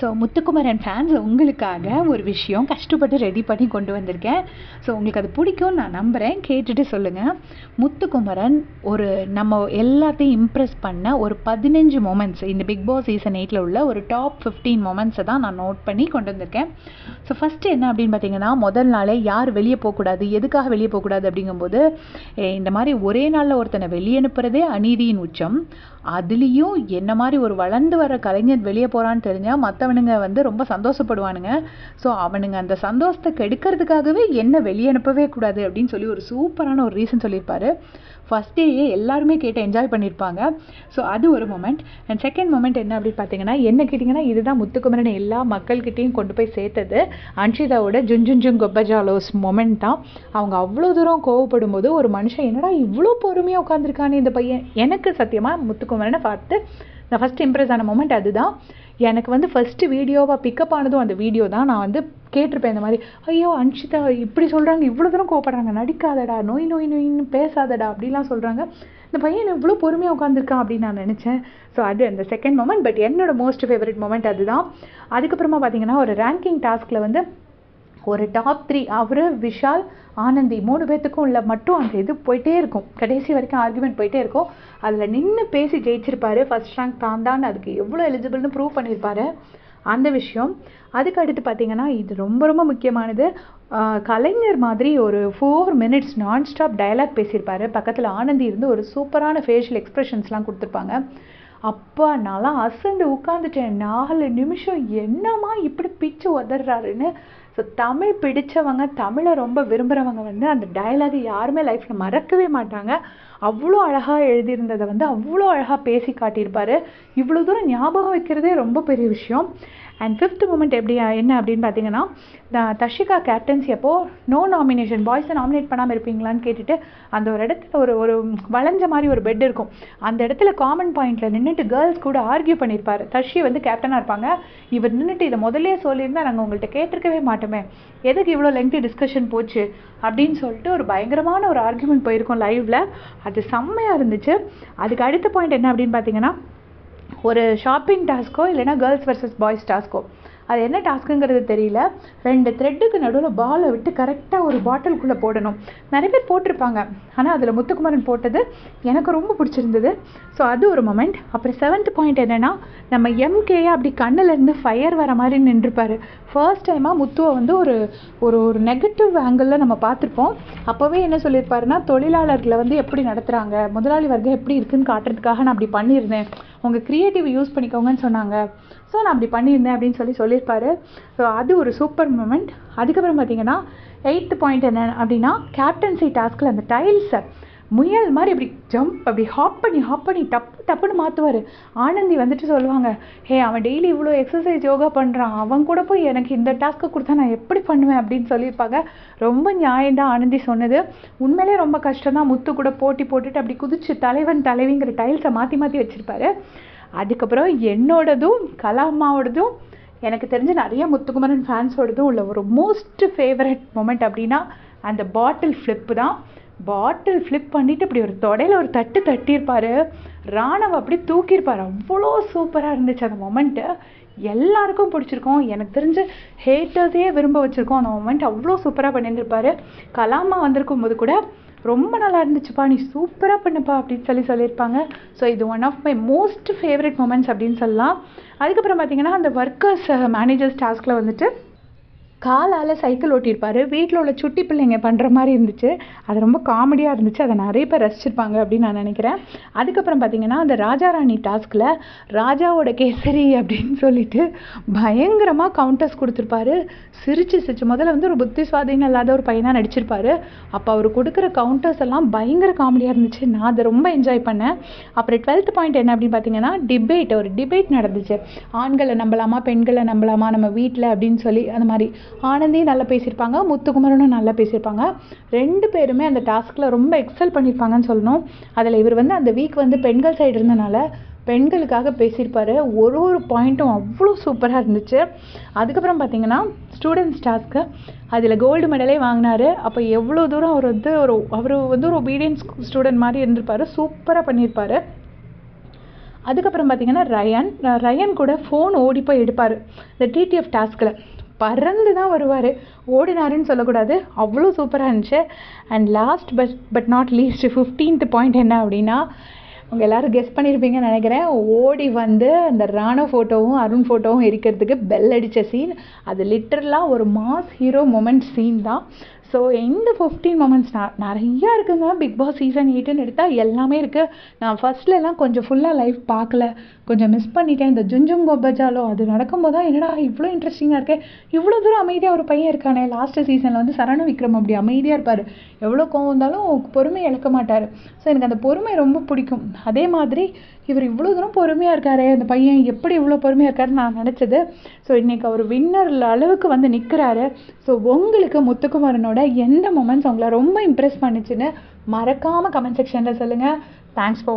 So Muthukumaran fans உங்களுக்காக ஒரு விஷயம் கஷ்டப்பட்டு ரெடி பண்ணி கொண்டு வந்திருக்கேன். ஸோ உங்களுக்கு அது பிடிக்கும்னு நான் நம்புகிறேன் கேட்டுட்டு சொல்லுங்கள் முத்துக்குமரன் ஒரு நம்ம எல்லாத்தையும் இம்ப்ரெஸ் பண்ண ஒரு பதினஞ்சு மூமெண்ட்ஸ் இந்த பிக் பாஸ் சீசன் எயிட்டில் உள்ள ஒரு டாப் ஃபிஃப்டீன் மூமெண்ட்ஸை தான் நான் நோட் பண்ணி கொண்டு வந்திருக்கேன். ஸோ ஃபஸ்ட்டு என்ன அப்படின்னு பார்த்தீங்கன்னா முதல் நாளே யார் வெளியே போகக்கூடாது எதுக்காக வெளியே போகக்கூடாது அப்படிங்கும்போது இந்த மாதிரி ஒரே நாளில் ஒருத்தனை வெளியே அனுப்புகிறதே அநீதியின் உச்சம். அதுலேயும் என்ன மாதிரி ஒரு வளர்ந்து வர கலைஞர் வெளியே போகிறான்னு தெரிஞ்சால் மற்றவனுங்க வந்து ரொம்ப சந்தோஷப்படுவானுங்க. ஸோ அவனுங்க அந்த சந்தோஷத்தை கெடுக்கிறதுக்காகவே என்ன வெளியே அனுப்பவே கூடாது அப்படின்னு சொல்லி ஒரு சூப்பரான ஒரு ரீசன் சொல்லியிருப்பாரு. ஃபஸ்ட் டேயே எல்லாருமே கேட்டு என்ஜாய் பண்ணியிருப்பாங்க. ஸோ அது ஒரு மொமெண்ட் அண்ட் செகண்ட் மொமெண்ட் என்ன அப்படின்னு பார்த்தீங்கன்னா என்ன கேட்டிங்கன்னா இதுதான் முத்துக்குமரன் எல்லா மக்கள்கிட்டையும் கொண்டு போய் சேர்த்தது. அன்ஷிதாவோட ஜுஞ்சுஞ்சுங் கொப்பஜாலோஸ் மொமெண்ட் தான். அவங்க அவ்வளோ தூரம் கோவப்படும் போது ஒரு மனுஷன் என்னடா இவ்வளோ பொறுமையாக உட்காந்துருக்கானே இந்த பையன். எனக்கு சத்தியமாக முத்துக்குமரனை பார்த்து நான் ஃபஸ்ட் இம்ப்ரெஸ் ஆன மூமெண்ட் அதுதான். எனக்கு வந்து ஃபஸ்ட்டு வீடியோவாக பிக்கப் ஆனதும் அந்த வீடியோ தான். நான் வந்து கேட்டிருப்பேன் இந்த மாதிரி ஐயோ அன்ஷிதா இப்படி சொல்கிறாங்க இவ்வளோ தூரம் கோவப்படுறாங்க நடிக்காதடா நோய் நோய் நோயின்னு பேசாதடா அப்படிலாம் சொல்கிறாங்க இந்த பையன் இவ்வளோ பொறுமையாக உட்காந்துருக்கான் அப்படின்னு நான் நினச்சேன். ஸோ அது அந்த செகண்ட் மொமெண்ட் பட் என்னோட மோஸ்ட் ஃபேவரட் மொமெண்ட் அதுதான். அதுக்கப்புறமா பார்த்தீங்கன்னா ஒரு ரேங்கிங் டாஸ்கில் வந்து ஒரு டாப் த்ரீ அவர் விஷால் ஆனந்தி மூணு பேர்த்துக்கும் உள்ள மட்டும் அந்த இது போயிட்டே இருக்கும். கடைசி வரைக்கும் ஆர்குமெண்ட் போயிட்டே இருக்கும். அதில் நின்று பேசி ஜெயிச்சிருப்பாரு. ஃபர்ஸ்ட் ரேங்க் தான் தான் அதுக்கு எவ்வளோ எலிஜிபிள்னு ப்ரூவ் பண்ணியிருப்பாரு அந்த விஷயம். அதுக்கு அடுத்து பார்த்தீங்கன்னா இது ரொம்ப ரொம்ப முக்கியமானது. கலைஞர் மாதிரி ஒரு four minutes non stop dialogue பேசியிருப்பாரு. பக்கத்தில் ஆனந்தி இருந்து ஒரு சூப்பரான ஃபேஷியல் எக்ஸ்ப்ரெஷன்ஸ்லாம் கொடுத்துருப்பாங்க. அப்பா நான்லாம் அசந்து உட்காந்துட்டேன் நாலு நிமிஷம் என்னம்மா இப்படி பிச்சு உதறாருன்னு ஸோ தமிழ் பிடித்தவங்க தமிழை ரொம்ப விரும்புகிறவங்க வந்து அந்த டயலாகை யாருமே லைஃப்பில் மறக்கவே மாட்டாங்க. அவ்வளோ அழகாக எழுதியிருந்ததை வந்து அவ்வளோ அழகாக பேசி காட்டியிருப்பார். இவ்வளோ தூரம் ஞாபகம் வைக்கிறதே ரொம்ப பெரிய விஷயம். அண்ட் ஃபிஃப்த் மூமெண்ட் எப்படி என்ன அப்படின்னு பார்த்தீங்கன்னா த- தஷிகா கேப்டன்சி அப்போது நோ நாமினேஷன் பாய்ஸை நாமினேட் பண்ணாமல் இருப்பீங்களான்னு கேட்டுட்டு அந்த ஒரு இடத்துல ஒரு ஒரு வளைஞ்ச மாதிரி ஒரு பெட் இருக்கும். அந்த இடத்துல காமன் பாயிண்ட்டில் நின்றுட்டு கேர்ள்ஸ் கூட ஆர்கியூ பண்ணியிருப்பாரு தஷி வந்து கேப்டனாக இருப்பாங்க. இவர் நின்றுட்டு இதை முதலே சொல்லியிருந்தா நாங்கள் உங்கள்கிட்ட கேட்டிருக்கவே மாட்டோமே. எதுக்கு இவ்வளோ லெங்க்தி டிஸ்கஷன் போச்சு? அப்படின்னு சொல்லிட்டு ஒரு பயங்கரமான ஒரு ஆர்கியூமெண்ட் போயிருக்கோம் லைவில் அது செம்மையாக இருந்துச்சு. அதுக்கு அடுத்த பாயிண்ட் என்ன அப்படின்னு பார்த்தீங்கன்னா ஒரு ஷாப்பிங் டாஸ்க்கோ இல்லைன்னா கேர்ள்ஸ் வர்சஸ் பாய்ஸ் டாஸ்க்கோ அது என்ன டாஸ்க்குங்கிறது தெரியல. ரெண்டு த்ரெட்டுக்கு நடுவில் பாலை விட்டு கரெக்டாக ஒரு பாட்டிலுக்குள்ளே போடணும். நிறைய பேர் போட்டிருப்பாங்க. ஆனால் அதில் முத்துக்குமரன் போட்டது எனக்கு ரொம்ப பிடிச்சிருந்தது. ஸோ அது ஒரு மொமெண்ட் அப்புறம் செவன்த் பாயிண்ட் என்னென்னா நம்ம எம்கே அப்படி கண்ணுலேருந்து ஃபயர் வர மாதிரி நின்றுப்பாரு. ஃபர்ஸ்ட் டைமாக முத்துவை வந்து ஒரு ஒரு ஒரு நெகட்டிவ் ஆங்கிளில் நம்ம பார்த்துருப்போம். அப்போவே என்ன சொல்லியிருப்பாருன்னா தொழிலாளர்களை வந்து எப்படி நடத்துகிறாங்க முதலாளி வர்க்கம் எப்படி இருக்குன்னு காட்டுறதுக்காக நான் அப்படி பண்ணியிருந்தேன். உங்கள் க்ரியேட்டிவ் யூஸ் பண்ணிக்கோங்கன்னு சொன்னாங்க. ஸோ நான் அப்படி பண்ணியிருந்தேன் அப்படின்னு சொல்லி சொல்லியிருப்பாரு. ஸோ அது ஒரு சூப்பர் மூமெண்ட் அதுக்கப்புறம் பார்த்தீங்கன்னா எயித்து பாயிண்ட் என்ன அப்படின்னா கேப்டன்சி டாஸ்கில் அந்த டைல்ஸை முயல் மாதிரி இப்படி ஜம்ப் அப்படி ஹாப் பண்ணி ஹாப் பண்ணி டப்பு டப்புன்னு மாற்றுவார் ஆனந்தி வந்துட்டு சொல்லுவாங்க ஹே அவன் டெய்லி இவ்வளோ எக்ஸசைஸ் யோகா பண்ணுறான் அவன் கூட போய் எனக்கு இந்த டாஸ்க்கை கொடுத்தா நான் எப்படி பண்ணுவேன்? அப்படின்னு சொல்லியிருப்பாங்க. ரொம்ப நியாயம்தான் ஆனந்தி சொன்னது. உண்மையிலே ரொம்ப கஷ்டம் தான் முத்து கூட போட்டி போட்டுட்டு அப்படி குதிச்சு தலைவன் தலைவிங்கிற டைல்ஸை மாற்றி மாற்றி வச்சுருப்பாரு. அதுக்கப்புறம் என்னோடதும் கலாமாவோடதும் எனக்கு தெரிஞ்ச நிறைய முத்துக்குமரன் ஃபேன்ஸோடதும் உள்ள ஒரு மோஸ்ட் ஃபேவரட் மொமெண்ட் அப்படின்னா அந்த பாட்டில் ஃப்ளிப்பு தான். பாட்டில் ஃப்ளிப் பண்ணிட்டு இப்படி ஒரு தொடையில ஒரு தட்டு தட்டியிருப்பாரு. ராணவ அப்படி தூக்கியிருப்பார். அவ்வளோ சூப்பராக இருந்துச்சு அந்த மொமெண்ட்டு எல்லாருக்கும் பிடிச்சிருக்கும். எனக்கு தெரிஞ்ச ஹேட்டர்ஸே விரும்ப வச்சுருக்கோம் அந்த மொமெண்ட் அவ்வளோ சூப்பராக பண்ணியிருந்திருப்பாரு. கலாமா வந்திருக்கும் போது கூட ரொம்ப நல்லா இருந்துச்சுப்பா நீ சூப்பராக பண்ணுப்பா அப்படின்னு சொல்லி சொல்லியிருப்பாங்க. ஸோ இது one of my most favourite moments அப்படின்னு சொல்லலாம். அதுக்கப்புறம் பார்த்தீங்கன்னா அந்த ஒர்க்கர்ஸ் மேனேஜர்ஸ் டாஸ்கில் வந்துட்டு காலால் சைக்கிள் ஓட்டியிருப்பாரு. வீட்டில் உள்ள சுட்டி பிள்ளைங்க பண்ணுற மாதிரி இருந்துச்சு. அது ரொம்ப காமெடியாக இருந்துச்சு. அதை நிறைய பேர் ரசிச்சிருப்பாங்க அப்படின்னு நான் நினைக்கிறேன். அதுக்கப்புறம் பார்த்தீங்கன்னா அந்த ராஜா ராணி டாஸ்கில் ராஜாவோட கேசரி அப்படின்னு சொல்லிட்டு பயங்கரமாக கவுண்டர்ஸ் கொடுத்துருப்பாரு. சிரிச்சு சிரிச்சு. முதல்ல வந்து ஒரு புத்தி சுவாதீனம் இல்லாத ஒரு பையனாக நடிச்சிருப்பாரு. அப்போ அவர் கொடுக்குற கவுண்டர்ஸ் எல்லாம் பயங்கர காமெடியாக இருந்துச்சு. நான் அதை ரொம்ப என்ஜாய் பண்ணேன். அப்புறம் டுவெல்த் பாயிண்ட் என்ன அப்படின்னு பார்த்தீங்கன்னா டிபேட் ஒரு டிபேட் நடந்துச்சு. ஆண்களை நம்பலாமா பெண்களை நம்பலாமா நம்ம வீட்டில் அப்படின்னு சொல்லி அந்த மாதிரி ஆனந்தியும் நல்லா பேசியிருப்பாங்க முத்துக்குமரனும் நல்லா பேசியிருப்பாங்க. ரெண்டு பேருமே அந்த டாஸ்கில் ரொம்ப எக்ஸல் பண்ணியிருப்பாங்கன்னு சொல்லணும். அதில் இவர் வந்து அந்த வீக் வந்து பெண்கள் சைடு இருந்தனால பெண்களுக்காக பேசியிருப்பாரு. ஒரு ஒரு பாயிண்ட்டும் அவ்வளோ சூப்பராக இருந்துச்சு. அதுக்கப்புறம் பார்த்தீங்கன்னா ஸ்டூடெண்ட்ஸ் டாஸ்க்கு அதில் கோல்டு மெடலே வாங்கினாரு. அப்போ எவ்வளோ தூரம் அவர் வந்து ஒரு அவர் வந்து ஒரு ஒபீடியன்ஸ் ஸ்டூடெண்ட் மாதிரி இருந்திருப்பாரு. சூப்பராக பண்ணியிருப்பாரு. அதுக்கப்புறம் பார்த்தீங்கன்னா ரயன் ரயன் கூட ஃபோன் ஓடி போய் எடுப்பார். இந்த டிடிஎஃப் டாஸ்கில் பறந்து தான் வருவார். ஓடினாருன்னு சொல்லக்கூடாது. அவ்வளோ சூப்பராக இருந்துச்சு. And last but but not least fifteenth point என்ன அப்படின்னா உங்கள் எல்லோரும் கெஸ் பண்ணியிருப்பீங்கன்னு நினைக்கிறேன். ஓடி வந்து அந்த ராணா ஃபோட்டோவும் அருண் ஃபோட்டோவும் எரிக்கிறதுக்கு பெல் அடித்த சீன் அது லிட்டரலாக ஒரு மாஸ் ஹீரோ மொமெண்ட் சீன் தான். ஸோ இந்த ஃபிஃப்டீன் மொமெண்ட்ஸ் நான் நிறையா இருக்குங்க. பிக் பாஸ் சீசன் எயிட்டுன்னு எடுத்தால் எல்லாமே இருக்குது நான் ஃபஸ்ட்லலாம் கொஞ்சம் ஃபுல்லாக லைஃப் பார்க்கல கொஞ்சம் மிஸ் பண்ணிட்டேன். இந்த ஜுஞ்சும் கோபஜாலோ அது நடக்கும்போது தான் என்னடா இவ்வளோ இன்ட்ரெஸ்டிங்காக இருக்கே. இவ்வளோ தூரம் அமைதியாக ஒரு பையன் இருக்கானே. லாஸ்ட் சீசனில் வந்து சரண விக்ரம் அப்படி அமைதியாக இருப்பார். எவ்வளோ கோவம் வந்தாலும் பொறுமை இழக்க மாட்டார். ஸோ எனக்கு அந்த பொறுமை ரொம்ப பிடிக்கும். அதே மாதிரி இவர் இவ்வளோ தூரம் பொறுமையாக இருக்காரு. அந்த பையன் எப்படி இவ்வளோ பொறுமையாக இருக்காருன்னு நான் நினச்சது. ஸோ இன்றைக்கி அவர் வின்னர் அளவுக்கு வந்து நிற்கிறாரு ஸோ உங்களுக்கு முத்துக்குமாரனோட எந்த மொமெண்ட்ஸ் உங்களை ரொம்ப இம்ப்ரெஸ் பண்ணுச்சுன்னு மறக்காமல் கமெண்ட் செக்ஷனில் சொல்லுங்கள் தேங்க்ஸ் ஃபார்